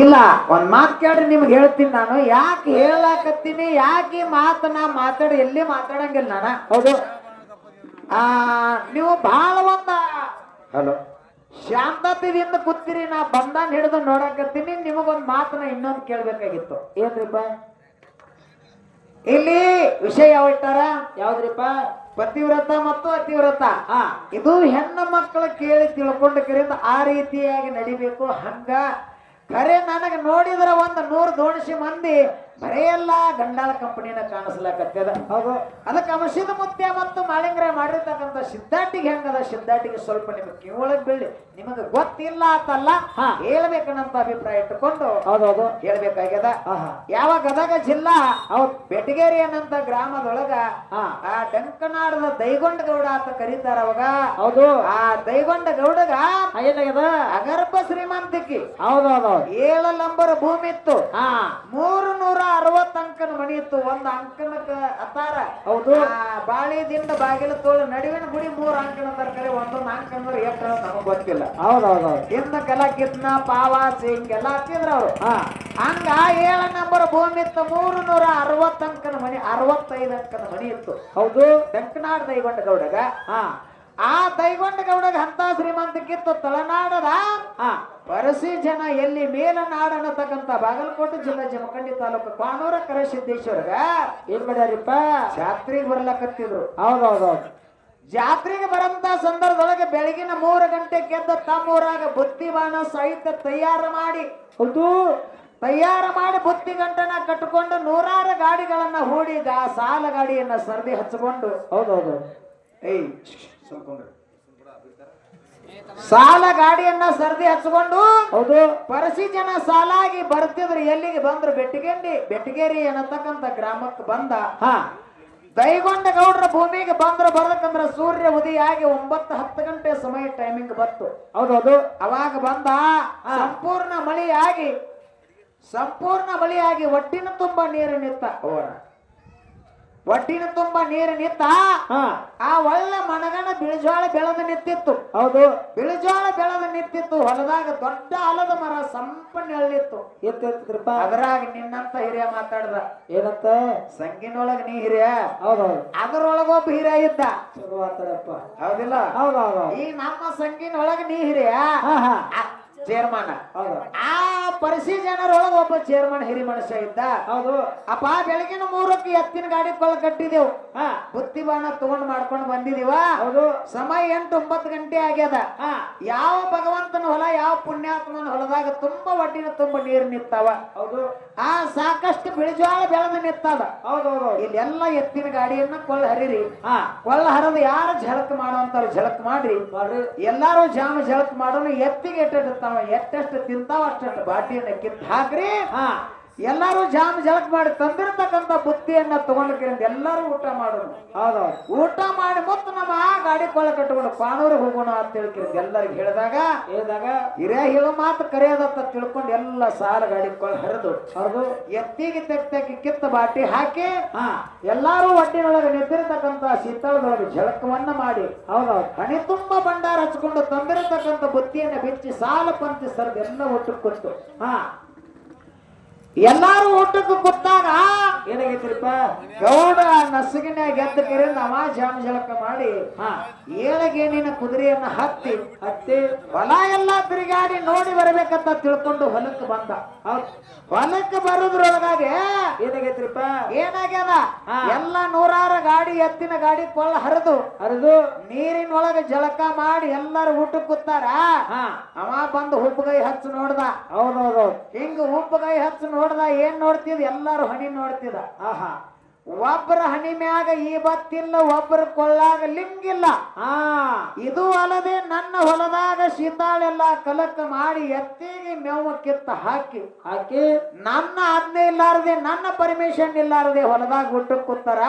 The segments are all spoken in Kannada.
ಇಲ್ಲ ಒಂದ್ ಮಾತ್ ಕೇಳ್ರಿ ನಿಮ್ಗೆ ಹೇಳ್ತೀನಿ ನಾನು. ಯಾಕೆ ಹೇಳಾಕತ್ತೀನಿ ಯಾಕೆ ಮಾತು ನಾ ಮಾತಾಡ ಎಲ್ಲಿ ಮಾತಾಡಂಗಿಲ್ಲ ನಾನು? ಹೌದು. ಆ ನೀವು ಬಹಳ ಒಂದ ಹಲೋ. ಶಾಂತತೆಯಿಂದ ಕೂತಿರಿ ನಾ ಬಂದಾನ್ ಹಿಡಿದು ನೋಡಕತ್ತೀನಿ ನಿಮಗೊಂದ್ ಮಾತನ ಇನ್ನೊಂದು ಕೇಳ್ಬೇಕಾಗಿತ್ತು. ಏನ್ರಿಪ್ಪ? ಇಲ್ಲಿ ವಿಷಯ ಯಾವ ಇಟ್ಟಾರ ಯಾವ್ದ್ರಿಪ್ಪ? ಪತಿವ್ರತ ಮತ್ತು ಅತಿವ್ರತ. ಆ ಇದು ಹೆಣ್ಣು ಮಕ್ಕಳು ಕೇಳಿ ತಿಳ್ಕೊಂಡ ಕರಿಂದ ಆ ರೀತಿಯಾಗಿ ನಡಿಬೇಕು. ಹಂಗ ಖರೆ ನನಗೆ ನೋಡಿದ್ರೆ ಒಂದು ನೂರು ದೋಣಿಸಿ ಮಂದಿ ಬರೇ ಎಲ್ಲ ಗಂಡಾಳ ಕಂಪನಿನ ಕಾಣಿಸ್ಲಾಕತ್ತದ. ಹೌದು. ಅದಕ್ಕೆ ಅಂಶದ ಮುತ್ಯ ಮತ್ತು ಮಾಳಿಂಗ್ರ ಮಾಡಿರ್ತಕ್ಕಂಥ ಸಿದ್ಧಾಟಿಗೆ ಹೆಂಗದ? ಸಿದ್ಧಾಟಿಗೆ ಸ್ವಲ್ಪ ನಿಮಗೆ ಕಿವಳಗ್ ಬೀಳಿ ನಿಮಗೆ ಗೊತ್ತಿಲ್ಲ ಅಂತಲ್ಲ. ಹೇಳ್ಬೇಕನ್ನಂತ ಅಭಿಪ್ರಾಯ ಇಟ್ಟುಕೊಂಡು ಹೌದೌದು ಹೇಳ್ಬೇಕಾಗ್ಯದ. ಯಾವ ಗದಗ ಜಿಲ್ಲಾ ಹೌದ್. ಬೆಟಗೇರಿ ಅನ್ನಂತ ಗ್ರಾಮದೊಳಗ ಆ ಡಂಕನಾಡದ ದೈಗೊಂಡ ಗೌಡ ಅಂತ ಕರೀತಾರ ಅವಾಗ. ಹೌದು. ಆ ದೈಗೊಂಡ ಗೌಡಗ ಏನಾಗ್ಯದ ಅಗರ್ಭ ಶ್ರೀಮಂತಿಕಿ. ಹೌದೌದು ಹೌದು ಏಳು ನಂಬರ್ ಭೂಮಿ ಇತ್ತು ಹಾ. ಮೂರು ನೂರ ಅರವತ್ತು ಅಂಕನ ಮನಿ ಇತ್ತು ಒಂದು ಅಂಕನಕ್ಕ ಅತಾರ. ಹೌದು. ಬಾಳಿದಿಂದ ಬಾಗಿಲು ತೋಳು ನಡುವಿನ ಗುಡಿ ಮೂರು ಅಂಕಣ ತರಕಾರಿ ಒಂದೊಂದು ಅಂಕ ಅಂದ್ರೆ ಎಷ್ಟು ನಮಗ್ ಗೊತ್ತಿಲ್ಲ. ಹೌದು ಹೌದು ಹೌದು ಹಿಂದ ಕೆಲ ಕಿತ್ನ ಪಾವಾಸ ಹಿಂಗೆಲ್ಲ ಹಾಕಿದ್ರ ಅವ್ರು. ಹಂಗ ಏಳ ನಂಬರ್ ಭೂಮಿ ಇತ್ತು ಮೂರು ನೂರ ಅರವತ್ತು ಅಂಕನ ಮನಿ ಅರವತ್ತೈದು ಅಂಕನ ಮನಿ ಇತ್ತು. ಹೌದು. ಡಂಕನಾಡ್ ದೈಗೊಂಡ ಗೌಡಗ. ಹಾ. ಆ ದೈಗೊಂಡ ಗೌಡಗ ಅಂತ ಶ್ರೀಮಂತಕ್ಕಿತ್ತು ತಳನಾಡದ ಹಾ. ಪರಸಿ ಜನ ಎಲ್ಲಿ ಮೇಲನಾಡ ಅನ್ನತಕ್ಕಂತ ಬಾಗಲಕೋಟೆ ಜಿಲ್ಲೆ ಜಮಖಂಡಿ ತಾಲೂಕು ಕಾನೂರ ಕರಸಿದ್ದೇಶ್ವರಗ. ಏನ್ ಮಾಡ್ಯಾರಿಪ್ಪ? ಜಾತ್ರೆಗೆ ಬರ್ಲಕತ್ತಿದ್ರು. ಹೌದು ಹೌದು ಹೌದು ಜಾತ್ರೆಗೆ ಬರಂತ ಸಂದರ್ಭದೊಳಗೆ ಬೆಳಗಿನ ಮೂರು ಗಂಟೆ ಗೆದ್ದ ತಮ್ಮೂರಾಗ ಬುತ್ತಿ ಬಾಣ ಸಹಿತ ತಯಾರು ಮಾಡಿ ಹೌದು. ತಯಾರು ಮಾಡಿ ಬುತ್ತಿ ಗಂಟನ ಕಟ್ಟಿಕೊಂಡು ನೂರಾರು ಗಾಡಿಗಳನ್ನ ಹೂಡಿದ ಸಾಲ ಗಾಡಿಯನ್ನ ಸರ್ದಿ ಹಚ್ಚಿಕೊಂಡು ಹೌದು ಹೌದು ಏಯ್. ಸಾಲ ಗಾಡಿಯನ್ನ ಸರ್ದಿ ಹಚ್ಕೊಂಡು ಹೌದು. ಪರಸಿ ಜನ ಸಾಲಾಗಿ ಬರ್ತಿದ್ರು. ಎಲ್ಲಿಗೆ ಬಂದ್ರು? ಬೆಟ್ಟಿಗೆಂಡಿ. ಬೆಟ್ಟಿಗೇರಿ ಅನ್ನತಕ್ಕಂತ ಗ್ರಾಮಕ್ಕೆ ಬಂದ. ಹಾ. ದೈಗೊಂಡ ಗೌಡ್ರ ಭೂಮಿಗೆ ಬಂದ್ರ. ಬರ್ಬೇಕಂದ್ರ ಸೂರ್ಯ ಉದಯಾಗಿ ಒಂಬತ್ತು ಹತ್ತು ಗಂಟೆ ಸಮಯ ಟೈಮಿಂಗ್ ಬತ್ತು ಹೌದೌದು. ಹೌದು ಅವಾಗ ಬಂದ ಸಂಪೂರ್ಣ ಮಳೆಯಾಗಿ ಸಂಪೂರ್ಣ ಮಳೆಯಾಗಿ ಒಟ್ಟಿನ ತುಂಬ ನೀರು ನಿತ್ತ ಅವರ. ಒಟ್ಟಿನ ತುಂಬಾ ನೀರು ನಿಂತ ಆ ಒಳ್ಳೆ ಮನಗನ ಬಿಳಿಜೋಳ ಬೆಳೆದು ನಿಂತಿತ್ತು. ಹೌದು. ಬಿಳಿಜೋಳ ಬೆಳೆದು ನಿಂತಿತ್ತು. ಹೊಲದಾಗ ದೊಡ್ಡ ಆಲದ ಮರ ಸಂಪನ್ನ ಎಳ್ಳಿತ್ತು. ಎತ್ತ ಅದ್ರಾಗ ನಿನ್ನಂತ ಹಿರಿಯ ಮಾತಾಡ್ದ. ಏನಂತ? ಸಂಗಿನೊಳಗ ನೀ ಹಿರಿಯ? ಹೌದೌದು. ಹೌದು ಅದರೊಳಗ ಒಬ್ಬ ಹಿರಿಯ ಇದ್ದ. ಚಲೋ ಆತಾಡಪ್ಪ. ಹೌದಿಲ್ಲ? ಹೌದು ಹೌದು ಹೌದು ಈ ನಮ್ಮ ಸಂಗಿನೊಳಗ ನೀ ಹಿರಿಯ? ಚೇರ್ಮನ್. ಹೌದು. ಆ ಪರಿಸಿ ಜನರೊಳಗ ಒಬ್ಬ ಚೇರ್ಮನ್ ಹಿರಿ ಮನುಷ್ಯ ಇದ್ದ. ಹೌದು. ಅಪ್ಪ ಬೆಳಗಿನ ಮೂರಕ್ಕೆ ಎತ್ತಿನ ಗಾಡಿ ಕೊಳ ಕಟ್ಟಿದೆವು. ಹಾ. ಬುತ್ತಿ ಬಾಣ ತಗೊಂಡ್ ಮಾಡ್ಕೊಂಡು ಬಂದಿದೀವ. ಹೌದು. ಸಮಯ ಎಂಟು ಒಂಬತ್ತು ಗಂಟೆ ಆಗ್ಯದ. ಹಾ. ಯಾವ ಭಗವಂತನ ಹೊಲ ಯಾವ ಪುಣ್ಯಾತ್ಮನ ಹೊಲದಾಗ ತುಂಬಾ ಒಟ್ಟಿನ ತುಂಬ ನೀರು ನಿಂತಾವ. ಹೌದು. ಆ ಸಾಕಷ್ಟು ಬಿಳಿಜೋಳ ಬೆಳೆದ ಹೌದು ಇಲ್ಲೆಲ್ಲ ಎತ್ತಿನ ಗಾಡಿಯನ್ನ ಕೊಳ್ಳ ಹರಿರಿ. ಹಾ. ಕೊಳ್ಳ ಹರಿದು ಯಾರು ಝಳಕ್ ಮಾಡುವಂತಾರು ಝಳಕ್ ಮಾಡ್ರಿ. ಮಾಡ್ರಿ. ಎಲ್ಲಾರು ಜಾಮ ಝಳಕ್ ಮಾಡೋನು ಎತ್ತಿಗೆ ಎಟ್ಟಿರ್ತಾವ ಎಷ್ಟೆಷ್ಟು ತಿಂತಾವ ಅಷ್ಟೆಷ್ಟು ಬಾಟಿಯನ್ನ ಕಿತ್ತು ಹಾಕ್ರಿ. ಹಾ. ಎಲ್ಲಾರು ಜಾಮ್ ಜಳಕ್ ಮಾಡಿ ತಂದಿರ್ತಕ್ಕಂಥ ಬುತ್ತಿಯನ್ನ ತಗೊಂಡ್ರಿಂದ ಎಲ್ಲಾರು ಊಟ ಮಾಡೋಣ ಹೌದು. ಹೌದು ಊಟ ಮಾಡಿ ಮತ್ತೆ ನಮ್ಮ ಆ ಗಾಡಿ ಕೊಳ ಕಟ್ಕೊಂಡು ಪಾನೂರಿಗೆ ಹೋಗೋಣ ಅಂತ ಹೇಳ್ಕಿರಿಂದ ಎಲ್ಲರಿಗೆ ಹೇಳಿದಾಗ ಹೇಳಿದಾಗ ಹಿರಿಯ ಹೇಳೋ ಮಾತು ಕರೆಯೋದತ್ತ ತಿಳ್ಕೊಂಡು ಎಲ್ಲ ಸಾಲ ಗಾಡಿ ಕೊಳ ಹರಿದು ಹರಿದು ಎತ್ತಿಗೆ ತೆಗ್ತಕ್ಕೆ ತೆಗಿ ಕಿತ್ತ ಬಾಟಿ ಹಾಕಿ ಹಾ. ಎಲ್ಲಾರು ಒಟ್ಟಿನೊಳಗೆ ನಿಂತಿರತಕ್ಕಂತ ಶೀತಳದೊಳಗೆ ಜಳಕವನ್ನ ಮಾಡಿ ಹೌದೌದು ಹೌದು. ಹಣಿ ತುಂಬ ಭಂಡಾರ ಹಚ್ಕೊಂಡು ತಂದಿರತಕ್ಕಂಥ ಬುತ್ತಿಯನ್ನ ಬಿಚ್ಚಿ ಸಾಲ ಪಂಚಿ ಸರ್ದೆಲ್ಲ ಎಲ್ಲ ಒಟ್ಟು ಕೊಟ್ಟು ಹಾ. ಎಲ್ಲಾರು ಊಟಕ್ಕೆ ಕೂತಾಗ ಏನಾಗೈತಿರಿಪ್ಪ ಗೌಡ ನಸುಗಿನ್ಯಾಗ ಎದ್ದ ಕರೆ ಅವ ಜಾಮ ಜಳಕ ಮಾಡಿ ಏಳಗೇನಿನ ಕುದುರೆಯನ್ನ ಹತ್ತಿ ಹತ್ತಿ ಹೊಲ ಎಲ್ಲ ತಿರುಗಾಡಿ ನೋಡಿ ಬರಬೇಕಂತ ತಿಳ್ಕೊಂಡು ಹೊಲಕ್ಕೆ ಬಂದ. ಹೊಲಕ್ಕೆ ಬರೋದ್ರೊಳಗಾಗೆ ಏನಾಗೈತ್ರಿಪ್ಪ ಏನಾಗ್ಯದ. ಎಲ್ಲ ನೂರಾರು ಗಾಡಿ ಎತ್ತಿನ ಗಾಡಿ ಕೊಳ್ಳ ಹರಿದು ಹರಿದು. ನೀರಿನೊಳಗೆ ಜಳಕ ಮಾಡಿ ಎಲ್ಲಾರು ಊಟಕ್ಕೆ ಕೂತಾರ. ಅವ ಬಂದು ಹುಬ್ಬಗೈ ಹಚ್ಚು ನೋಡ್ದ. ಹೌದೌದು ಹಿಂಗ ಉಪ್ಪುಗೈ ಹಿಂಗ ಹುಬ್ಬಗೈ ಹಚ್ಚಿ ನೋಡ್ದ ಏನ್ ನೋಡ್ತಿದ್? ಎಲ್ಲಾರು ಹಣಿ ನೋಡ್ತಿದ. ಆಹಾ. ಒಬ್ಬರ ಹಣಿ ಮ್ಯಾಗ ಈ ಬತ್ತಿಲ್ಲ ಒಬ್ಬರ ಕೊಳ್ಳಾಗ ಲಿಂಗಿಲ್ಲ. ಹಾ. ಇದು ಅಲ್ಲದೆ ನನ್ನ ಹೊಲದಾಗ ಶೀತಾಳೆಲ್ಲ ಕಲಕ ಮಾಡಿ ಎತ್ತಿಗೆ ಮೇವ ಕಿತ್ತ ಹಾಕಿ ಹಾಕಿ. ನನ್ನ ಆಜ್ಞೆ ಇಲ್ಲಾರದೆ ನನ್ನ ಪರ್ಮಿಷನ್ ಇಲ್ಲಾರದೆ ಹೊಲದಾಗ ಊಟ ಕೂತಾರ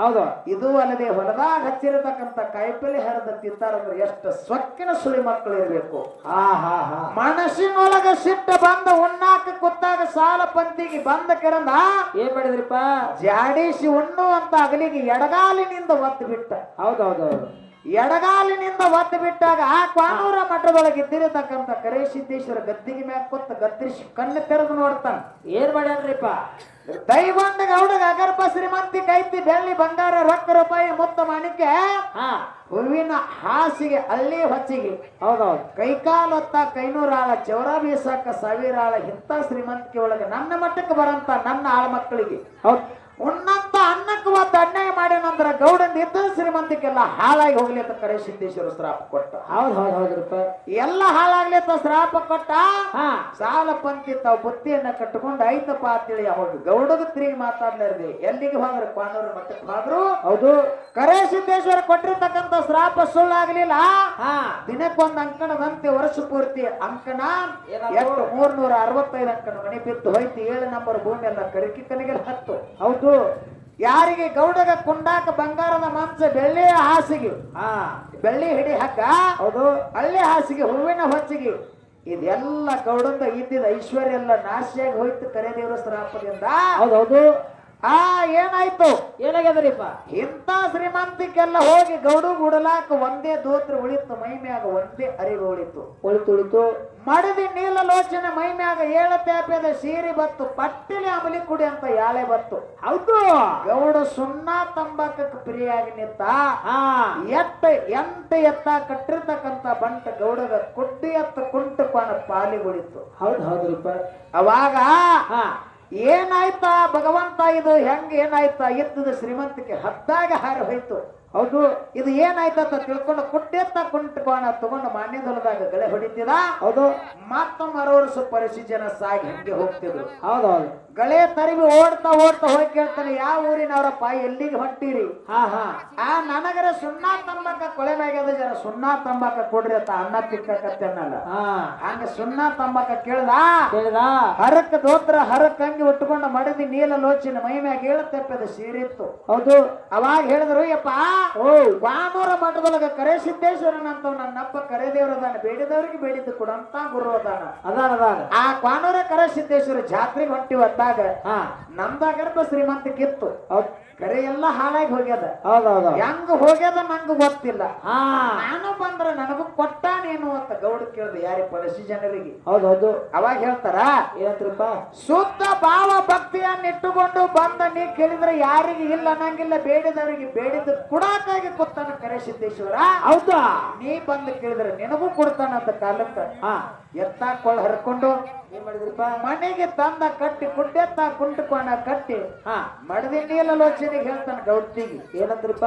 ಹೌದು. ಇದು ಅಲ್ಲದೆ ಹೊಲದಾಗ ಹಚ್ಚಿರತಕ್ಕಂತ ಕಾಯಿಪಲ್ಲೆ ಹರಿದ ತಿಂತಾರಂದ್ರೆ ಎಷ್ಟು ಸೊಕ್ಕಿನ ಸುಳಿ ಮಕ್ಕಳು ಇರಬೇಕು. ಹಾ ಹಾ ಹಾ. ಮನಸ್ಸಿನೊಳಗ ಸಿಟ್ಟ ಬಂದ ಉಣ್ಣಾಕ ಕೂತಾಗ ಸಾಲ ಪಂತಿಗೆ ಬಂದ ಕೆರಂದ ಏನ್ ಮಾಡಿದ್ರಿಪ್ಪ? ಜಾಡಿಸಿ ಉಣ್ಣುವಂತ ಅಗಲಿಗೆ ಎಡಗಾಲಿನಿಂದ ಒತ್ತು ಬಿಟ್ಟ. ಹೌದು ಹೌದು ಹೌದು ಎಡಗಾಲಿನಿಂದ ಒತ್ತು ಬಿಟ್ಟಾಗ ಆ ಕ್ವಾನೂರ ಮಠದೊಳಗೆ ಇದ್ದಿರತಕ್ಕಂತ ಕರೇಸಿದ್ದೇಶ್ವರ ಗದ್ದಿಗೆ ಮ್ಯಾಗ ಕೊತ್ತ ಗದ್ರಿಸಿ ಕಣ್ಣು ತೆರೆದು ನೋಡ್ತಾನ. ಏನ್ ಮಾಡ್ಯಾನ್ರಿಪ್ಪ? ದೈವಂದ ಗೌಡಗ ಅಗರ್ಭ ಶ್ರೀಮಂತಿ ಕೈತಿ ಬೆಳ್ಳಿ ಬಂಗಾರ ರೊಕ್ಕ ರೂಪಾಯಿ ಮುತ್ತ ಮಾಣಿಕೆ ಹಾ. ಹೂವಿನ ಹಾಸಿಗೆ ಅಲ್ಲಿ ಹೊಚ್ಚಿಗೆ. ಹೌದೌದು. ಕೈಕಾಲೊತ್ತ ಕೈನೂರಾಳ ಚೌರ ಬೀಸಾಕ ಸಾವಿರಾಳ ಇಂಥ ಶ್ರೀಮಂತಿಕೆ ಒಳಗೆ ನನ್ನ ಮಟ್ಟಕ್ಕೆ ಬರಂತ ನನ್ನ ಆಳ ಮಕ್ಕಳಿಗೆ. ಹೌದ್. ಉನ್ನಂತ ಅನ್ನಕ್ಕೆ ಒಂದು ಅನ್ಯಾಯ ಮಾಡ್ಯಾನಂದ್ರ ಗೌಡನ್ ಇದ್ದ ಶ್ರೀಮಂತಿಕೆಲ್ಲ ಹಾಳಾಗಿ ಹೋಗ್ಲಿ ಅಂತ ಕರೆ ಸಿದ್ದೇಶ್ವರ ಶ್ರಾಪ ಕೊಟ್ಟ. ಹೌದು ಹೌದ್ ಹೌದ್ರಿಪ್ಪ ಎಲ್ಲ ಹಾಳಾಗ್ಲಿ ಅಂತ ಶ್ರಾಪ ಕೊಟ್ಟ. ಹಾ. ಸಾಲ ಪಂತಿ ತಾವು ಬುತ್ತಿಯನ್ನ ಕಟ್ಟಕೊಂಡು ಐತಪ್ಪ ಅಂತೇಳಿ ಅವಾಗ ಗೌಡಗ ತಿರುಗಿ ಮಾತಾಡ್ಲಾರ್ದೆ ಎಲ್ಲಿಗೆ ಹೋದ್ರು? ಕ್ವಾನೂರು ಮತ್ತೆ ಹೋದ್ರು? ಹೌದು. ಕರೆ ಸಿದ್ದೇಶ್ವರ ಕೊಟ್ಟಿರ್ತಕ್ಕಂಥ ಶ್ರಾಪ ಸುಳ್ಳಾಗ್ಲಿಲ್ಲ. ಹಾ. ದಿನಕ್ಕೊಂದು ಅಂಕಣದಂತೆ ವರ್ಷ ಪೂರ್ತಿ ಅಂಕಣ? ಎಷ್ಟು? ಮೂರ್ನೂರ ಅರವತ್ತೈದು ಅಂಕಣ ಮನೆ ಬಿತ್ತು ಹೋಯ್ತು ಏಳು ನಂಬರ್ ಭೂಮಿ ಎಲ್ಲ ಕರಿಕಿ ಹತ್ತು. ಹೌದು. ಯಾರಿಗೆ ಗೌಡಗ ಕುಂಡಾಕ ಬಂಗಾರದ ಮಂಚ ಬೆಳ್ಳಿಯ ಹಾಸಿಗೆ. ಹಾ. ಬೆಳ್ಳಿ ಹಿಡಿ ಹಕ್ಕ ಹೌದು. ಹಳ್ಳಿ ಹಾಸಿಗೆ ಹೂವಿನ ಹೊಚ್ಚಿಗೆ. ಇದೆಲ್ಲ ಗೌಡಂದ ಇದ್ದಿದ ಐಶ್ವರ್ಯ ಎಲ್ಲ ನಾಶಿಯಾಗಿ ಹೋಯ್ತು ಕರೆದೇವರ ಶ್ರಾಪದಿಂದ. ಹೌದೌದು. ಹೌದು ಆ ಏನಾಯ್ತು? ಏನಾಗ್ಯದ್ರಿಪ್ಪ? ಇಂಥ ಶ್ರೀಮಂತಿಕೆಲ್ಲ ಹೋಗಿ ಗೌಡು ಗುಡಲಾಕ ಒಂದೇ ದೋತ್ರ ಉಳಿತು ಮೈ ಮ್ಯಾಗ ಒಂದೇ ಅರಿವು ಉಳಿತು. ಉಳಿತು ಉಳಿತು. ಮಡದಿ ನೀಲಲೋಚನೆ ಮೈ ಮ್ಯಾಗ ಏಳ ತ್ಯಾಪ್ಯದ ಸೀರೆ ಬತ್ತು ಪಟ್ಟಿಲಿ ಅಮಲಿ ಕುಡಿ ಅಂತ ಯಾಳೆ ಬತ್ತು. ಹೌದು. ಗೌಡ ಸುಣ್ಣ ತಂಬಾಕಕ್ಕೆ ಪ್ರಿಯಾಗಿ ನಿಂತ ಹಾ. ಎತ್ತ ಎಂತ ಎತ್ತ ಕಟ್ಟಿರ್ತಕ್ಕಂತ ಬಂಟ ಗೌಡಗ ಕುಟ್ಟಿ ಎತ್ತ ಕುಂಟು ಪಾನ ಉಳಿತು. ಹೌದು ಹೌದ್ರಿಪ್ಪ. ಅವಾಗ ಹಾ. ಏನಾಯ್ತಾ ಭಗವಂತ ಇದು ಹೆಂಗ್ ಏನಾಯ್ತಾ ಎತ್ತದ ಶ್ರೀಮಂತಿಕೆ? ಹದ್ದಾಗ ಹಾರಿ ಹೋಯ್ತು. ಹೌದು ಇದು ಏನಾಯ್ತಂತ ತಿಳ್ಕೊಂಡು ಕುಟ್ಟೆ ಕುಂಟು ಬಾಣ ತಗೊಂಡು ಮಾನ್ಯದೊಳದಾಗ ಗಳೆ ಹೊಡಿತಿದ ಹೌದು. ಮತ್ತೊಮ್ಮೆ ಮರವರ್ಸು ಪರಿಸಿ ಜನ ಸಾಗಿ ಹಂಗೆ ಹೋಗ್ತಿದ್ರು. ಹೌದೌದು ಗಳೆ ತರಿವಿ ಓಡ್ತಾ ಓಡ್ತಾ ಹೋಗಿ ಕೇಳ್ತಾನೆ ಯಾವ ಊರಿನವರಪ್ಪ ಎಲ್ಲಿಗೆ ಹೊಟ್ಟಿರಿ ಹಾ ಹಾ. ಆ ನನಗರ ಸುಣ್ಣ ತಂಬಾಕ ಕೊಳೆ ಮ್ಯಾಗ್ಯದ ಜನ ಸುಣ್ಣ ತಂಬಾಕ ಕೊಡ್ರಿ ಅಂತ ಅನ್ನ ತಿಕ್ಕಕತ್ತೇನಲ್ಲ ಹಂಗ ಸುಣ್ಣ ತಂಬಾಕ ಕೇಳ್ದ? ಕೇಳ್ದ. ಹರಕ್ ದೋತ್ರ ಹರಕ್ ಹಂಗೆ ಉಟ್ಕೊಂಡು ಮಡದಿ ನೀಲ ಲೋಚಿನ ಮೈ ಮ್ಯಾಗ ಹೇಳತ್ತೆಪ್ಪದ ಸೀರಿತ್ತು. ಹೌದು. ಅವಾಗ ಹೇಳಿದ್ರು ಯಪ್ಪ ಓ ವಾನೂರ ಮಠದೊಳಗ ಕರೆ ಸಿದ್ದೇಶ್ವರನಂತ ನನ್ನಪ್ಪ ಕರೆ ದೇವರದಾನ ಬೇಡಿದವರಿಗೆ ಬೇಡಿದ್ದು ಕೊಡಂತ ಗುರು ಅದಾನ. ಅದಾನ ಅದಾನ. ಆ ಕ್ವಾನೂರ ಕರೆ ಸಿದ್ದೇಶ್ವರ ಜಾತ್ರೆಗೆ ಹೊಂಟಿ ಹಾ. ನಮ್ದ ಗರ್ಭ ಶ್ರೀಮಂತಕ್ಕಿತ್ತು ಹೌದ್. ಕರೆ ಎಲ್ಲ ಹಾಳಾಗಿ ಹೋಗ್ಯದ. ಹೌದೌದು. ಹೆಂಗ್ ಹೆಂಗ ಹೋಗ್ಯದ ನಂಗ ಗೊತ್ತಿಲ್ಲ. ಹಾ. ನಾನು ಬಂದ್ರ ನನಗೂ ಕೊಟ್ಟಾನೇನು ಅಂತ ಗೌಡ ಕೇಳ್ದೆ ಯಾರಿ ಪಲಸಿ ಜನರಿಗೆ. ಹೌದೌದು. ಹೌದು ಅವಾಗ ಹೇಳ್ತಾರ ಏನಂತ್ರಪ್ಪ ಶುದ್ಧ ಭಾವ ಭಕ್ತಿಯನ್ನ ಇಟ್ಟುಕೊಂಡು ಬಂದ ನೀ ಕೇಳಿದ್ರೆ ಯಾರಿಗೆ ಇಲ್ಲ ಅನ್ನಂಗಿಲ್ಲ ಬೇಡಿದವರಿಗೆ ಬೇಡಿದ ಕೊಡಕಾಗಿ ಕೊತ್ತಾನ ಕರೆ ಸಿದ್ದೇಶ್ವರ. ಹೌದಾ? ನೀ ಬಂದು ಕೇಳಿದ್ರೆ ನಿನಗೂ ಕೊಡ್ತಾನ ಅಂತ ಕಾಲಕ್ಕ. ಹಾ. ಕೊಳ ಹರ್ಕೊಂಡು ಏನ್ ಮಾಡಿದ್ರಿಪ್ಪ? ಮನೆಗೆ ತಂದ ಕಟ್ಟಿ ಕುಡ್ಡೆತ್ತ ಕುಂಟುಕೋಣ ಕಟ್ಟಿ ಹಾ. ಮಡದಿ ನೀಲಲೋಚನೆಗೆ ಹೇಳ್ತಾನೆ ಗೌಡ್ತಿಗೆ. ಏನಂತ್ರಿಪ್ಪ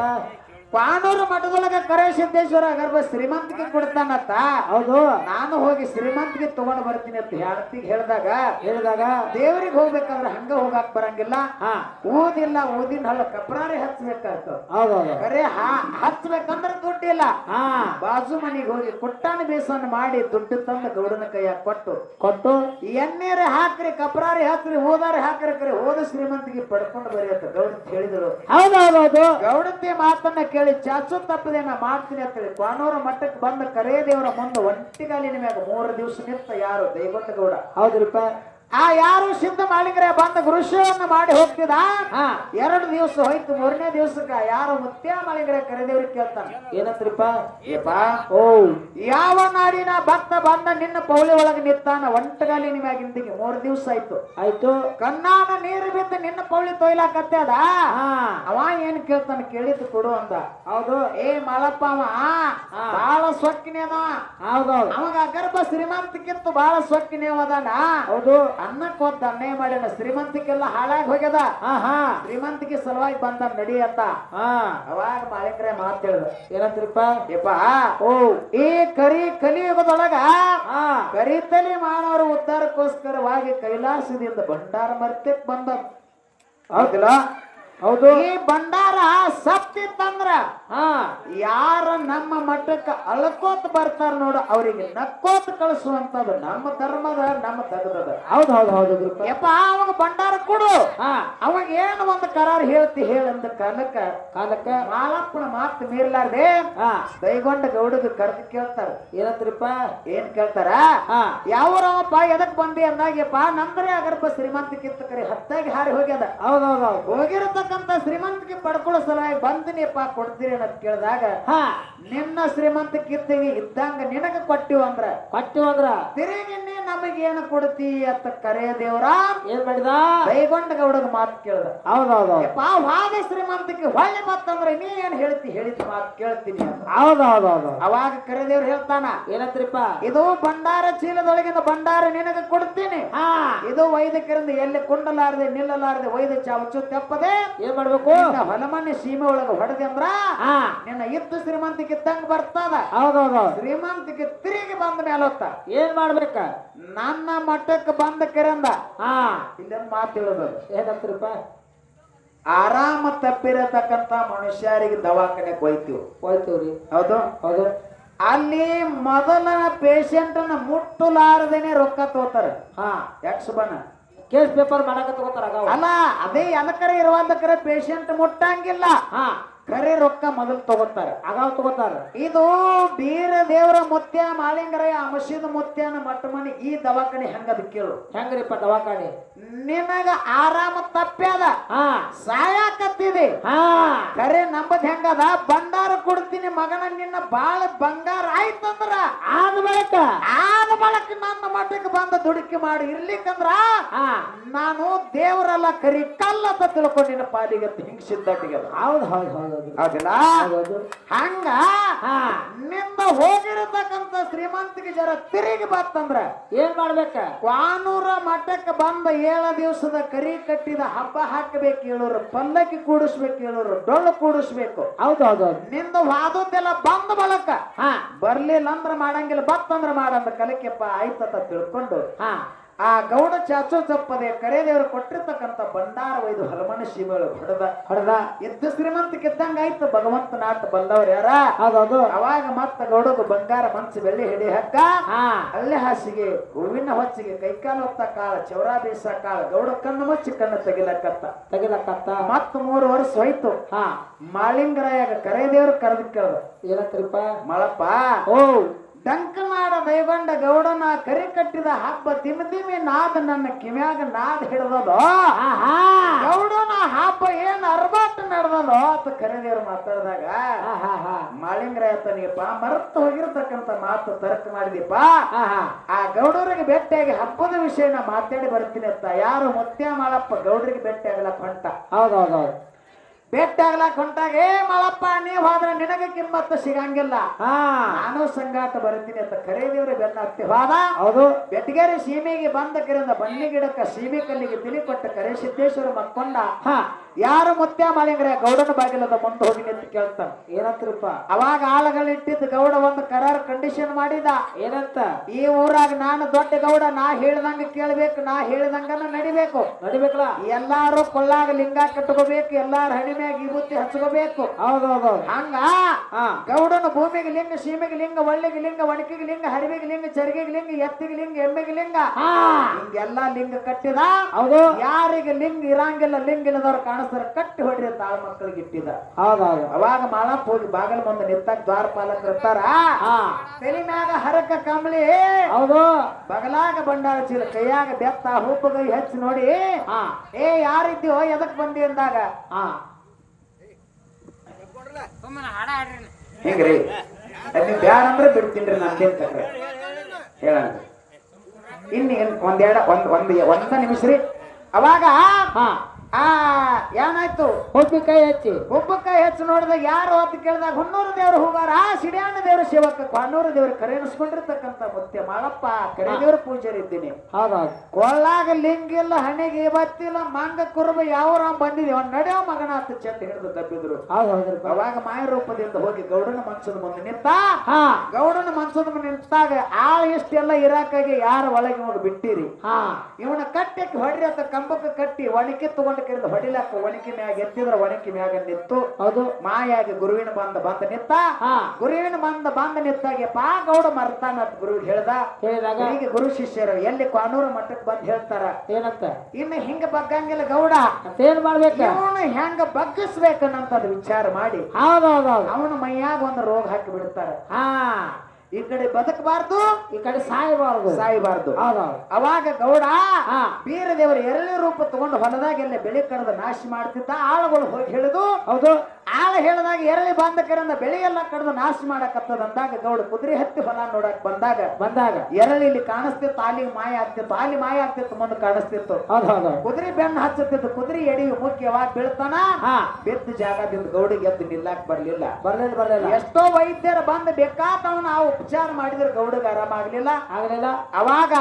ಪಾಣೂರು ಮಠದೊಳಗ ಕರೆ ಸಿದ್ದೇಶ್ವರ ಗರ್ಭ ಶ್ರೀಮಂತಿಗೆ ಕೊಡ್ತಾನತ್ತ ಹೌದು. ನಾನು ಹೋಗಿ ಶ್ರೀಮಂತಿಗೆ ತಗೊಂಡ್ ಬರ್ತೀನಿ ಅಂತ ಹೇಳ್ತಿಗೆ ಹೇಳಿದಾಗ ಹೇಳಿದಾಗ? ದೇವರಿಗೆ ಹೋಗ್ಬೇಕಂದ್ರೆ ಹಂಗ ಹೋಗಾಕ್ ಬರಂಗಿಲ್ಲ. ಹಾ. ಊದಿಲ್ಲ ಊದಿನ ಹಳ್ಳ ಕಪ್ರಾರಿ ಹಚ್ಬೇಕಾಯ್ತು. ಹೌದೌದು. ಹೌದು ಕರೆ ಹಾ- ಹಚ್ಬೇಕಂದ್ರೆ ದುಡ್ಡಿಲ್ಲ. ಹಾ. ಬಾಜು ಮನೆಗೆ ಹೋಗಿ ಕುಟ್ಟಾನ ಬೇಸನ್ ಮಾಡಿ ದುಡ್ಡು ತಂದು ಗೌಡನ ಕೈಯ ಕೊಟ್ಟು. ಕೊಟ್ಟು? ಎಣ್ಣೆರೆ ಹಾಕ್ರಿ ಕಪ್ರಾರಿ ಹಾಕ್ರಿ ಓದಾರಿ ಹಾಕ್ರಿ ಕರೆ ಹೋದ ಶ್ರೀಮಂತಿಗೆ ಪಡ್ಕೊಂಡು ಬರೆಯತ್ತ ಗೌಡ ಹೇಳಿದರು. ಹೌದೌದೌದು. ಹೌದ್ ಹೌದು ಗೌಡತಿ ಮಾತನ್ನ ಕೇಳಿ ಚಾಚು ತಪ್ಪದೆ ನಾ ಮಾಡ್ತೀನಿ ಅಂತೇಳಿ ಬಾನೋರ ಮಠಕ್ಕೆ ಬಂದ ಕರೇ ದೇವರ ಮುಂದೆ ಒಂಟಿಗಾಲಿನ ಮ್ಯಾಗ ಮೂರು ದಿವಸ ನಿಂತ ಯಾರು ದೈವತ ಗೌಡ? ಹೌದ್ರಿಪ್ಪ. ಆ ಯಾರು ಸಿದ್ಧ ಮಾಡಿದ್ರೆ ಬಂದ ಗೃಷಿಯನ್ನ ಮಾಡಿ ಹೋಗ್ತಿದ? ಎರಡು ದಿವಸ ಹೋಯ್ತು ಮೂರನೇ ದಿವಸಕ್ಕ ಯಾರು ಮುತ್ಯ ಮಾಡಿದ್ರೆ ಕರೆದೇವ್ರಿಗೆ ಕೇಳ್ತಾನ. ಏನಂತ್ರಿಪ್ಪ? ಏಪಾ ಓ. ಯಾವ ನಾಡಿನ ಭಕ್ತ ಬಂದ ನಿನ್ನ ಪೌಳಿ ಒಳಗೆ ನಿಂತಾನ? ಒಂಟಗಾಲಿನ ಹಿಂದಿಗೆ ಮೂರು ದಿವಸ ಆಯ್ತು. ಆಯ್ತು. ಕಣ್ಣಾನ ನೀರು ಬಿದ್ದು ನಿನ್ನ ಪೌಳಿ ತೊಯ್ಲಾಕತ್ತೆ ಅದ? ಹಾ. ಅವ ಏನ್ ಕೇಳ್ತಾನ? ಕೇಳಿದ್ದು ಕೊಡು ಅಂತ. ಹೌದು. ಏ ಮಳಪ್ಪ ಅವ ಬಾಳ ಸೊಕ್ಕಿನೇನ ಹೌದೌದು. ಹೌದ್ ಹೌದು ಅವಾಗ ಗರ್ಭ ಶ್ರೀಮಂತಕ್ಕಿಂತ ಬಾಳ ಸೊಕ್ಕಿನೇವದಾನ ಹೌದು. ಅನ್ನಕ್ಕೆ ಕೊತ್ತ ಅನ್ಯಾಯ ಮಾಡ್ಯಾನ ಶ್ರೀಮಂತಿಕೆಲ್ಲ ಹಾಳಾಗಿ ಹೋಗ್ಯದ. ಶ್ರೀಮಂತಿಕೆ ಸಲುವಾಗಿ ಬಂದ ನಡಿ ಅಂತ. ಅವಾಗ ಮಾಲಿಕರೇ ಮಾತು ಹೇಳಿದ ಏನಂತ್ರಿಪ್ಪ? ಯಪ್ಪ ಓ. ಈ ಕರಿ ಕಲಿಯುಗದೊಳಗ ಹಾ. ಕರಿತಲಿ ಮಾನವರ ಉದ್ಧಾರಕ್ಕೋಸ್ಕರವಾಗಿ ಕೈಲಾಸದಿಂದ ಭಂಡಾರ ಮರ್ತಕ್ ಬಂದ ಹೌದಿಲ್ಲ? ಹೌದು. ಈ ಭಂಡಾರ ಸತ್ತಿತ್ತಂದ್ರ ಹಾ ಯಾರ ನಮ್ಮ ಮಠಕ್ಕೆ ಅಳ್ಕೋತ ಬರ್ತಾರ ನೋಡು ಅವರಿಗೆ ನಕ್ಕೋತ ಕಳಿಸುವಂತದ್ದು ನಮ್ಮ ಧರ್ಮದ ನಮ್ಮ ತಗದದ. ಹೌದು ಹೌದು ಹೌದು ಯಪ್ಪ ಅವಾಗ ಭಂಡಾರ ಕೊಡು. ಹಾ. ಅವಾಗ ಏನು ಒಂದು ಕರಾರ್ ಹೇಳ್ತಿ ಹೇಳಂದ ಕಾಲಕ್ಕ ಕಾಲಕ್ಕ? ಮಾಲಪ್ಪನ ಮಾತು ಮೀರ್ಲಾರ್ದೆ. ದೈಗೊಂಡ ಗೌಡಗ ಕರೆದು ಕೇಳ್ತಾರ. ಏನಂತ್ರಿಪ್ಪ ಏನ್ ಕೇಳ್ತಾರ? ಯಾವರವಪ್ಪ ಎದಕ್ ಬಂದಿ ಅಂದಾಗಪ್ಪ ನಂದ್ರೆ ಅಗರ್ಭ ಶ್ರೀಮಂತಿಕಿತ್ತ ಕರೆ ಹತ್ತಾಗಿ ಹಾರಿ ಹೋಗ್ಯದ. ಹೌದ್ ಹೌದ್ ಹೌದು. ಹೋಗಿರತಕ್ಕಂತ ಶ್ರೀಮಂತಿಗೆ ಪಡ್ಕೊಳ್ಳೋ ಸಲುವಾಗಿ ಬಂದಿನಿಯಪ್ಪ ಕೊಡ್ತೀರಿ ಏನಂತ ಕೇಳಿದಾಗ ಹಾ. ಶ್ರೀಮಂತ ಶ್ರೀಮಂತಕ್ಕಿತ್ತಿಗೆ ಇದ್ದಂಗ ನಿನಗ ಕೊಟ್ಟಿವಂದ್ರ ಕೊಟ್ಟಿವಂದ್ರ ತಿರುಗಿ ನಮಗೇನು ಕೊಡ್ತಿ ಅಂತ ಕರೆ ದೇವ್ರ? ಏನ್ ಮಾಡಿದ? ಬೈಗೊಂಡ ಗೌಡಗ ಮಾತು ಕೇಳ್ದ. ಹೌದೌದು. ವಾದ ಶ್ರೀಮಂತಕ್ಕೆ ಹೊಳ್ಳಿ ಮತ್ತಂದ್ರೆ ನೀ ಏನ್ ಹೇಳ್ತಿ? ಹೇಳಿದ ಮಾತು ಕೇಳ್ತೀನಿ ಅಂತ. ಹೌದೌದೌದು. ಅವಾಗ ಕರೆದೇವ್ರು ಹೇಳ್ತಾನ ಏನತ್ರಿಪ್ಪ? ಇದು ಭಂಡಾರ ಚೀಲದೊಳಗಿನ ಭಂಡಾರ ನಿನಗೆ ಕೊಡ್ತೀನಿ. ಹಾ. ಇದು ವೈದ್ಯಕರಿಂದ ಎಲ್ಲಿ ಕುಂಡಲಾರದೆ ನಿಲ್ಲಲಾರದೆ ವೈದ್ಯ ಚಾವಚು ತೆಪ್ಪದೆ. ಏನ್ ಮಾಡ್ಬೇಕು? ಹೊಲಮನೆ ಸೀಮೆ ಒಳಗೆ ಹೊಡೆದೆ ಅಂದ್ರ ಹಾ. ನಿನ್ನ ಇತ್ತು ಶ್ರೀಮಂತಿಗೆ ತಂಗ್ ಬರ್ತದ. ಹೌದೌದು. ಶ್ರೀಮಂತಿಗೆ ತಿರುಗಿ ಬಂದ ಮೇಲೆ ಏನ್ ಮಾಡ್ಬೇಕ? ನನ್ನ ಮಟ್ಟಕ್ಕೆ ಬಂದ ಕೆರಂದ. ಹಾ. ಇಲ್ಲೊಂದು ಮಾತು ಹೇಳೋದು? ಏನಂತ್ರಿಪ್ಪ? ಆರಾಮ ತಪ್ಪಿರತಕ್ಕಂತ ಮನುಷ್ಯರಿಗೆ ದವಾಖಾನೆ ಕೊಯ್ತೀವಿ ಹೋಯ್ತವ್ರಿ. ಹೌದು? ಹೌದು. ಅಲ್ಲಿ ಮೊದಲನ ಪೇಷಂಟ್ ಅನ್ನ ಮುಟ್ಟಲಾರದೇನೆ ರೊಕ್ಕ ತಗೋತಾರ. ಹಾ. ಯಾಕೆ ಸುಬಣ್ಣ ಕೇಸ್ ಪೇಪರ್ ಮಾಡಕ ತಗೋತಾರ ಅಲ್ಲ ಅದೇ ಎದಕರ ಇರುವಂತಕರ ಪೇಷಂಟ್ ಮುಟ್ಟಂಗಿಲ್ಲ. ಹಾ. ಖರೆ ರೊಕ್ಕ ಮೊದಲು ತಗೋತಾರ. ಆಗಾವ್ ತಗೋತಾರ. ಇದು ಬೀರ ದೇವರ ಮುತ್ಯ ಮಾಲಿಂಗರಯ್ಯ ಮಸೀದ್ ಮುತ್ಯನ ಮಟ್ಟ ಮನೆ ಈ ದವಾಖಾನೆ ಹೆಂಗದ ಕೇಳು. ಹೆಂಗ್ರಿಪ್ಪ ದವಾಖಾನೆ? ನಿನಗ ಆರಾಮ ತಪ್ಪ್ಯಾದ ಹಾ. ಸಾಯಾಕತ್ತಿದೆ. ಹಾ. ಕರೆ ನಂಬದ್ ಹೆಂಗದ ಬಂಡಾರ ಕೊಡ್ತೀನಿ ಮಗನ ನಿನ್ನ ಬಾಳ ಬಂಗಾರ ಆಯ್ತಂದ್ರ. ಆದ ಬಳಕ? ಆದ ಬಳಕ ನನ್ನ ಮಠಕ್ಕೆ ಬಂದ ದುಡುಕಿ ಮಾಡಿ ಇರ್ಲಿಕ್ಕಂದ್ರ ನಾನು ದೇವರಲ್ಲ ಕರಿ ಕಲ್ಲತ್ತ ತಿಳ್ಕೊಂಡು ನಿನ್ನ ಪಾಲಿಗೆ ಹಿಂಗ್ಸಿದ್ದಟ್ಟಿಗೆ ಹೌದು ಹೌದು ಹೌದು. ಹೌದಿಲ್ಲ ಹೌದು ಹಂಗ? ನಿಮ್ಮ ನಿಂದ ಹೋಗಿರತಕ್ಕಂತ ಶ್ರೀಮಂತಿಗೆ ಜರ ತಿರುಗಿ ಬತ್ತಂದ್ರ ಏನ್ ಮಾಡ್ಬೇಕ? ಕ್ವಾನೂರ ಮಠಕ್ಕೆ ಬಂದ ಏಳ ದಿವಸದ ಕರಿ ಕಟ್ಟಿದ ಹಬ್ಬ ಹಾಕಬೇಕು ಹೇಳೋರು ಪಲ್ಲಕ್ಕಿ ಕೂಡಿಸ್ಬೇಕು ಹೇಳೋರು ಡೊಳ್ಳು ಕೂಡಿಸ್ಬೇಕು. ಹೌದು ಹೌದು ಹೌದು. ನಿಂದ ವಾದದ್ದೆಲ್ಲ ಬಂದ ಬಳಕ? ಹ. ಬರ್ಲಿಲ್ಲ ಅಂದ್ರ ಮಾಡಂಗಿಲ್ಲ ಬತ್ತಂದ್ರ ಮಾಡಂದ್ರ ಕಲಿಕೆಪ್ಪ ಆಯ್ತತ ತಿಳ್ಕೊಂಡು ಹಾ. ಆ ಗೌಡ ಚಾಚು ತಪ್ಪದೆ ಕರೆದೇವರು ಕೊಟ್ಟಿರ್ತಕ್ಕಂಥ ಭಂಡಾರ ವೈದು ಹಲಮನೆ ಶಿವಳು ಹೊಡೆದ ಹೊಡೆದ. ಎದ್ದು ಶ್ರೀಮಂತ ಆಯ್ತು. ಭಗವಂತ ನಾಟ ಬಂದವ್ರು ಯಾರ? ಅದು ಅವಾಗ ಮತ್ತ ಗೌಡಗ ಬಂಗಾರ ಮನ್ಸು ಬೆಳ್ಳಿ ಹಿಡಿ ಹಕ್ಕ ಅಲ್ಲೇ ಹಾಸಿಗೆ ಹೂವಿನ ಹೊಚ್ಚಿಗೆ ಕೈಕಾಲು ಹೊತ್ತ ಕಾಳ ಚೌರಾ ಬೀಸ ಕಾಳ ಗೌಡ ಕಣ್ಣು ಮುಚ್ಚಿ ಕಣ್ಣು ತೆಗಿಲಕ್ಕತ್ತ. ತೆಗಿಲಕ್ಕತ್ತ. ಮತ್ತ ಮೂರು ವರ್ಷ ಹೋಯ್ತು. ಹಾ. ಮಾಳಿಂಗರಾಯಾಗ ಕರೆದೇವ್ರು ಕರೆದು ಕೇಳ್ದ. ಏನಂತ್ರಿಪ್ಪ? ಮಳಪ್ಪ ಓ. ಡಂಕನಾಡ ದೈವಂಡ ಗೌಡನ ಕರಿ ಕಟ್ಟಿದ ಹಬ್ಬ ತಿಮ್ ತಿಮ್ಮಿ ನಾದ ನನ್ನ ಕಿಮ್ಯಾಗ ನಾದ ಹಿಡ್ದದೋ? ಗೌಡನ ಹಬ್ಬ ಏನ್ ಅರ್ಬಾಟ್ ನಡೆದದೋ ಅಂತ ಕರೆದೇವ್ರು ಮಾತಾಡಿದಾಗ ಹಾ ಹಾ ಹಾ ಮಾಳಿಂಗರಾಯ ತನಿಗಪ್ಪ ಮರೆತು ಹೋಗಿರ್ತಕ್ಕಂಥ ಮಾತು ತರ್ಕ ಮಾಡಿದಿಪ್ಪ. ಆ ಗೌಡರಿಗೆ ಭೇಟಿಯಾಗಿ ಹಬ್ಬದ ವಿಷಯನ ಮಾತಾಡಿ ಬರ್ತೀನಿ ಅಂತ. ಯಾರು ಮುತ್ಯ ಮಾಳಪ್ಪ ಗೌಡರಿಗೆ ಭೇಟಿ ಆಗ್ಲಕ್ ಹೊಂಟ ಹೌದು ಹೌದು ಹೌದು ಭೇಟಿ ಆಗ್ಲಾಕ್ ಹೊಂಟಾಗ ಏ ಮಳಪ್ಪ ನೀವ್ ಹೋದ್ರೆ ನಿನಗ ಕಿಮ್ಮತ್ತು ಸಿಗಂಗಿಲ್ಲ. ಹಾ. ನಾನು ಸಂಗಾಟ ಬರ್ತೀನಿ ಅಂತ ಕರೆದೇವ್ರೆ ಬೆನ್ನ ಹತ್ತಿ. ಹೋದ? ಹೌದು. ಬೆಟ್ಟಗೇರಿ ಸೀಮೆಗೆ ಬಂದ ಕಿರಂದ ಬನ್ನಿ ಗಿಡಕ್ಕ ಸೀಮೆ ಕಲ್ಲಿಗೆ ತಿಳಿ ಕೊಟ್ಟ ಕರೆ ಸಿದ್ದೇಶ್ವರ ಮಕ್ಕೊಂಡ ಹಾ. ಯಾರು ಮುತ್ಯ ಮಾಲಿಂಗ್ರೆ ಗೌಡನ ಬಾಗಿಲದ ಮುಂದೆ ಹೋಗಿ ಅಂತ ಕೇಳ್ತ. ಏನತ್ರಪ್ಪ? ಅವಾಗ ಆಳಗಳಿಟ್ಟಿದ್ದ ಗೌಡ ಒಂದು ಕರಾರ್ ಕಂಡೀಷನ್ ಮಾಡಿದ. ಏನಂತ? ಈ ಊರಾಗ ನಾನು ದೊಡ್ಡ ಗೌಡ ನಾ ಹೇಳ್ದಂಗ ಕೇಳ್ಬೇಕು ನಾ ಹೇಳ್ದಂಗನ ನಡಿಬೇಕು. ನಡಿಬೇಕಲ್ಲ? ಎಲ್ಲಾರು ಕೊಳ್ಳಾಗ ಲಿಂಗ ಕಟ್ಕೋಬೇಕು ಎಲ್ಲಾರು ಹಣಿಮ್ಯಾಗ ವಿಭೂತಿ ಹಚ್ಕೋಬೇಕು. ಹೌದೌದು ಹೌದು ಹೌದು ಹಂಗ ಗೌಡನ ಭೂಮಿಗೆ ಲಿಂಗ ಸೀಮೆಗೆ ಲಿಂಗ ಒಳ್ಳೆಗೆ ಲಿಂಗ ಒಣಕಿಗೆ ಲಿಂಗ ಹರಿವಿಗೆ ಲಿಂಗ ಚರಿಗೆಗೆ ಲಿಂಗ ಎತ್ತಿಗೆ ಲಿಂಗ ಎಮ್ಮೆಗೆ ಲಿಂಗ. ಹಿಂಗೆಲ್ಲಾ ಲಿಂಗ ಕಟ್ಟಿದ. ಹೌದು. ಯಾರಿಗೆ ಲಿಂಗ ಇರಂಗಿಲ್ಲ ಲಿಂಗ ಇಲ್ಲದವ್ರು ಕಾಣಿಸ್ತಾರ ಕಟ್ಟಿ ಹೊಡ್ರಿ ತಾಳ ಮಕ್ಕಳಿಗೆ ಇಟ್ಟಿದ. ಹೌದು ಹೌದು ಅವಾಗ ಮಾಳಪ್ಪ ಹೋಗಿ ಬಾಗಲ ಮುಂದೆ ನಿಂತಾಗ ದ್ವಾರಪಾಲಕರು ಇರ್ತಾರ. ತಲೆ ಮ್ಯಾಗ ಹರಕ ಕಂಬಳಿ. ಹೌದು. ಬಗಲಾಗ ಬಂಡಾರ ಚೀಲ ಕೈಯಾಗ ಬೆತ್ತ ಹೂಪಗೈ ಹೆಚ್ಚು ನೋಡಿ. ಹಾ. ಏ ಯಾರಿದ್ದೀವೋ ಎದಕ್ ಬಂದಿ ಅಂದಾಗ? ಹಾ. ಹಿಂಗ್ರಿ? ಅಲ್ಲಿ ಬ್ಯಾಡ ಅಂದ್ರೆ ಬಿಡ್ತೀನ್ರಿ ನಂದೇನ್ ತಕ್ರೆ ಹೇಳ ಇನ್ನು ಒಂದೆರಡ, ಒಂದ್ ಒಂದ್, ಒಂದ ನಿಮಿಷ ರೀ. ಅವಾಗ, ಹಾ. ಆ ಏನಾಯ್ತು? ಹೆಚ್ಚಿ. ಹಚ್ಚಿ ಒಬ್ಬಕಾಯಿ ಹೆಚ್ಚು ನೋಡಿದಾಗ ಯಾರು ಅಂತ ಕೇಳಿದಾಗ ಹೊನ್ನೂರು ದೇವರು ಹೋಗಾರ ಸಿಡಿಯಾಣ ದೇವರು ಶಿವಕ್ಕ ಕೊಣ್ಣೂರು ದೇವರು ಕರೆನಿಸ್ಕೊಂಡಿರ್ತಕ್ಕಂಥ ಮತ್ತೆ ಮಾಳಪ್ಪ. ಕರೆ ದೇವ್ರ ಪೂಜಾರಿ ಇದ್ದೀನಿ ಹೌದು ಹೌದು ಕೊಳ್ಳಾಗ ಲಿಂಗಿಲ್ಲ ಹಣೆಗೆ ಬತ್ತಿಲ್ಲ ಮಂಗ ಕುರುಬ ಯಾವ ಬಂದಿದೆ. ಅವ್ನು ನಡೆಯೋ ಮಗನ ಅಂತ ಚಂದ ಹಿಡಿದು ತಪ್ಪಿದ್ರು ಅವಾಗ ಮಾಯ ರೂಪದಿಂದ ಹೋಗಿ ಗೌಡನ ಮನ್ಸದ ಮುಂದೆ ನಿಂತ ಗೌಡನ ಮನ್ಸದ ಮುಂದೆ ನಿಂತಾಗ ಆ ಇಷ್ಟೆಲ್ಲ ಇರಾಕಾಗಿ ಯಾರ ಒಳಗೆ ಹೋಗಿ ಬಿಟ್ಟಿರಿ? ಹಾ. ಇವನ ಕಟ್ಟಕ್ಕೆ ಹೊಡ್ರಿ ಅಂತ ಕಂಬಕ್ಕೆ ಕಟ್ಟಿ ಒಣಕ್ಕೆ ತಗೊಂಡು ಕರೆದು ಹೊಡಿಲಕ್ಕ ಒಣಕಿ ಮ್ಯಾಗ ಎತ್ತಿದ್ರ ಒಣಕಿ ಮ್ಯಾಗ ನಿಂತು ಹೌದು. ಮಾಯಾಗಿ ಗುರುವಿನ ಬಂದ ಬಂದ ನಿತ್ತ ಗುರುವಿನ ಬಂದ ಬಂದ ನಿತ್ತಾಗೆ ಪಾ ಗೌಡ ಮರ್ತಾನ ಅಂತ ಗುರುವಿಗೆ ಹೇಳ್ದ. ಹೇಳಿದಾಗ ಈಗ ಗುರು ಶಿಷ್ಯರು ಎಲ್ಲಿ ಕಾನೂರ ಮಠಕ್ಕೆ ಬಂದ್ ಹೇಳ್ತಾರ. ಏನಂತ? ಇನ್ನು ಹಿಂಗ ಬಗ್ಗಂಗಿಲ್ಲ ಗೌಡ. ಅಂತ ಏನ್ ಮಾಡ್ಬೇಕು ಹೆಂಗ ಬಗ್ಗಿಸ್ಬೇಕನ್ನಂತ ವಿಚಾರ ಮಾಡಿ ಹೌದೌದು ಅವನು ಹೌದು ಅವನ ಮೈಯಾಗ ಒಂದು ರೋಗ ಹಾಕಿ ಬಿಡ್ತಾರ. ಹಾ. ಈ ಕಡೆ ಬದುಕಬಾರ್ದು ಈ ಕಡೆ ಸಾಯಬಾರ್ದು. ಸಾಯಬಾರ್ದು. ಅವಾಗ ಗೌಡ ಬೀರದೇವರು ಬೀರ ದೇವರು ಎರಡನೇ ರೂಪ ತಗೊಂಡು ಹೊಲದಾಗ ಎಲ್ಲ ಬೆಳೆ ಕಡದ ನಾಶ ಮಾಡ್ತಿದ್ದ ಆಳುಗಳು ಹೋಗಿ ಹೇಳಿದು ಹೌದು. ಆಳ ಹೇಳಿದಾಗ ಎರಳಿ ಬಾಂಧಕರಿಂದ ಬೆಳೆಯೆಲ್ಲ ಕಡಿದು ನಾಶ ಮಾಡಕತ್ತದ ಅಂದಾಗ ಗೌಡ ಕುದುರೆ ಹತ್ತಿ ಹೊಲ ನೋಡಕ್ ಬಂದಾಗ ಬಂದಾಗ ಎರಳಿ ಇಲ್ಲಿ ಕಾಣಿಸ್ತಿತ್ತು ಅಲ್ಲಿ ಮಾಯ ಆಗ್ತಿತ್ತು ಅಲ್ಲಿ ಮಾಯ ಆಗ್ತಿತ್ತು ಮುಂದೆ ಕಾಣಿಸ್ತಿತ್ತು. ಕುದುರೆ ಬೆನ್ನ ಹಚ್ಚುತ್ತಿತ್ತು ಕುದುರೆ ಎಡಿ ಮುಖ್ಯವಾಗಿ ಬೀಳ್ತಾನ? ಬಿದ್ದ ಜಾಗದಿಂದ ಗೌಡಿಗೆ ಎದ್ದು ನಿಲ್ಲಾಕ್ ಬರ್ಲಿಲ್ಲ. ಬರ್ಲಿಲ್ಲ ಬರ್ಲಿಲ್ಲ. ಎಷ್ಟೋ ವೈದ್ಯರು ಬಂದು ಬೇಕಾದವನ ಆ ಉಪಚಾರ ಮಾಡಿದ್ರೆ ಗೌಡಿಗೆ ಆರಾಮಾಗ್ಲಿಲ್ಲ ಆಗ್ಲಿಲ್ಲ. ಅವಾಗ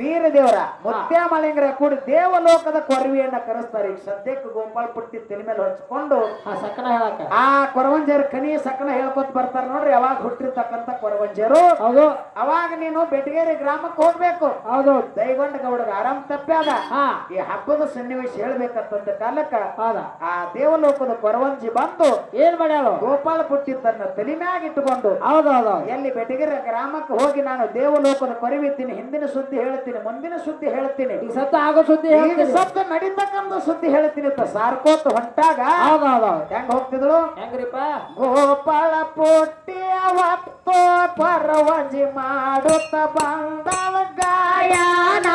ಬೀರ ದೇವರ ಮುತ್ಯ ಮಳಿಂಗರ ಕೂಡಿ ದೇವಲೋಕದ ಕೊರವಿಯನ್ನ ಕರೆಸ್ತಾರೆ. ಈಗ ಸದ್ಯಕ್ಕೆ ಗೋಪಾಲ್ ಪುಟ್ಟಿ ತಲೆ ಮೇಲೆ ಹಚ್ಕೊಂಡು ಆ ಸಕ್ಕನ ಆ ಕೊರವಂಜರು ಕನಿ ಸಕನ ಹೇಳ್ಕೊತ ಬರ್ತಾರ ನೋಡ್ರಿ ಅವಾಗ ಹುಟ್ಟಿರ್ತಕ್ಕಂತ ಕೊರವಂಜರು. ಹೌದು. ಅವಾಗ ನೀನು ಬೆಟಗೇರಿ ಗ್ರಾಮಕ್ಕೆ ಹೋಗ್ಬೇಕು. ಹೌದು. ದೈಗೊಂಡ ಗೌಡಗ ಆರಾಮ್ ತಪ್ಪ್ಯಾದ. ಈ ಹಬ್ಬದ ಸನ್ನಿವೇಶ ಹೇಳ್ಬೇಕಂತಂದ ಕಾಲಕ್ಕ ಆ ದೇವಲೋಕದ ಕೊರವಂಜಿ ಬಂದು ಏನ್ ಮಾಡ್ಯಾಳು? ಗೋಪಾಲ ಪುಟ್ಟಿ ತನ್ನ ತಲೆ ಮ್ಯಾಗ ಇಟ್ಟುಕೊಂಡು ಹೌದು ಹೌದು ಎಲ್ಲಿ ಬೆಟಗೇರಿ ಗ್ರಾಮಕ್ಕೆ ಹೋಗಿ ನಾನು ದೇವಲೋಕದ ಕೊರವಿದ್ದೀನಿ ಹಿಂದಿನ ಸುದ್ದಿ ಹೇಳ್ತೀನಿ ಮುಂದಿನ ಸುದ್ದಿ ಹೇಳ್ತೀನಿ. ಈ ಸತ್ತ ಆಗೋ ಸುದ್ದಿ ಸತ್ತ ನಡೀತಕ್ಕಂತ ಸದ್ದ ಹೇಳ್ತೀನಿ ಅಂತ ಸಾರ್ಕೋತ ಹೊಂಟಾಗ ಹೌದು ಹೌದು ಹೆಂಗ್ ಹೋಗ್ತಿದ್ರು ಹೆಂಗ್ರಿಪ್ಪ? ಗೋಪಾಲ ಪುಟ್ಟಿ ಅವತ್ತು ಪರವಂಜಿ ಮಾಡುತ್ತ ಬಂದವ ಗಾಯನ.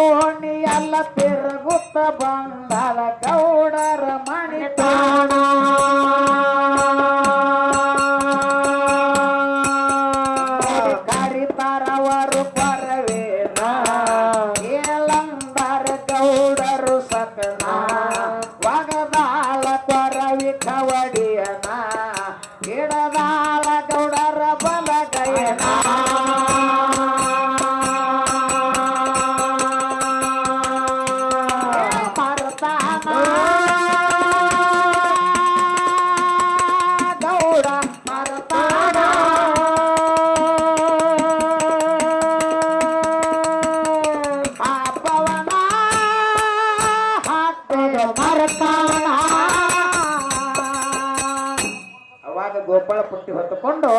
ಓಣಿ ಎಲ್ಲ ತಿರುಗುತ್ತ ಬಂದಳ ಗೌಡರ ಮಣಿತಾಣ ಹೊತ್ತುಕೊಂಡು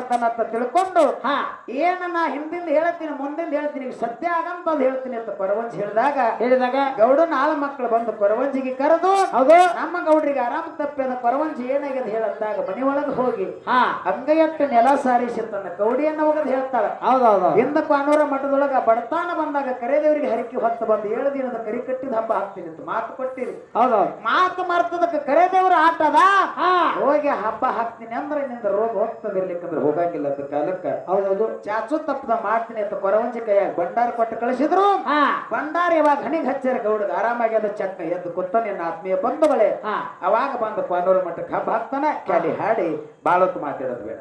ಮಾಡ್ತಾನ ಅಂತ ತಿಳ್ಕೊಂಡು ಹಾ. ಏನ ನಾ ಹಿಂದಿಂದ ಹೇಳ್ತೀನಿ ಮುಂದಿಂದ ಹೇಳ್ತೀನಿ ಈಗ ಸತ್ಯ ಆಗಂತದ್ ಹೇಳ್ತೀನಿ ಅಂತ ಕೊರವಂಜಿ ಹೇಳಿದಾಗ ಹೇಳಿದಾಗ ಗೌಡ ನಾಲ್ ಮಕ್ಕಳು ಬಂದು ಕೊರವಂಜಿಗೆ ಕರೆದು ಅದು ನಮ್ಮ ಗೌಡ್ರಿಗೆ ಆರಾಮ ತಪ್ಪಿದ ಕೊರವಂಜಿ ಏನಾಗ್ಯದ ಹೇಳಂದಾಗ ಮನೆ ಒಳಗೆ ಹೋಗಿ ಹಾ. ಅಂಗೈಯಟ್ಟು ನೆಲ ಸಾರಿಸಿ ತನ್ನ ಕೌಡಿಯನ್ನ ಹೋಗದ್ ಹೇಳ್ತಾಳ. ಹೌದೌದು. ಹೌದು ಕಾನೂರ ಮಠದೊಳಗ ಬಡತಾನ ಬಂದಾಗ ಕರೆದೇವರಿಗೆ ಹರಿಕೆ ಹೊತ್ತು ಬಂದು ಏಳು ದಿನದ ಕರಿ ಕಟ್ಟಿದ ಹಬ್ಬ ಹಾಕ್ತೀನಿ ಅಂತ ಮಾತು ಕೊಟ್ಟಿರಿ. ಹೌದೌದು. ಹೌದು ಮಾತು ಮಾರ್ತದಕ್ಕೆ ಕರೆದೇವ್ರ ಆಟದ ಹಾ. ಹೋಗಿ ಹಬ್ಬ ಹಾಕ್ತೀನಿ ಅಂದ್ರೆ ನಿಂದ ರೋಗ ಹೋಗ್ತದೆ ಇರ್ಲಿಕ್ಕಂದ್ರೆ ಹೋಗಂಗಿಲ್ಲ ಅಂತ ಕಾಲಕ್ಕ. ಹೌದೌದು. ಚಾಚು ತಪ್ಪದ ಮಾಡ್ತೀನಿ ಅಂತ ಕೊರವಂಜಿ ಕೈಯಾಗ ಭಂಡಾರ ಕೊಟ್ಟು ಕಳಿಸಿದ್ರು. ಬಂಡಾರ ಭಂಡಾರ ಇವಾಗ ಹಣಿಗೆ ಹಚ್ಚಾರ ಗೌಡಗ. ಆರಾಮಾಗ್ಯದ ಚಕ್ಕ ಎದ್ದು ಕೊತ್ತ ನಿನ್ನ ಆತ್ಮೀಯ ಬಂಧುಗಳೇ. ಅವಾಗ ಬಂದ ಕೊನೂರು ಮಠಕ್ಕೆ ಹಬ್ಬ ಹಾಕ್ತಾನೆ ಕ್ಯಾಲಿ ಹಾಡಿ ಬಾಳೊತ್ತು ಮಾತಾಡೋದು ಬೇಡ.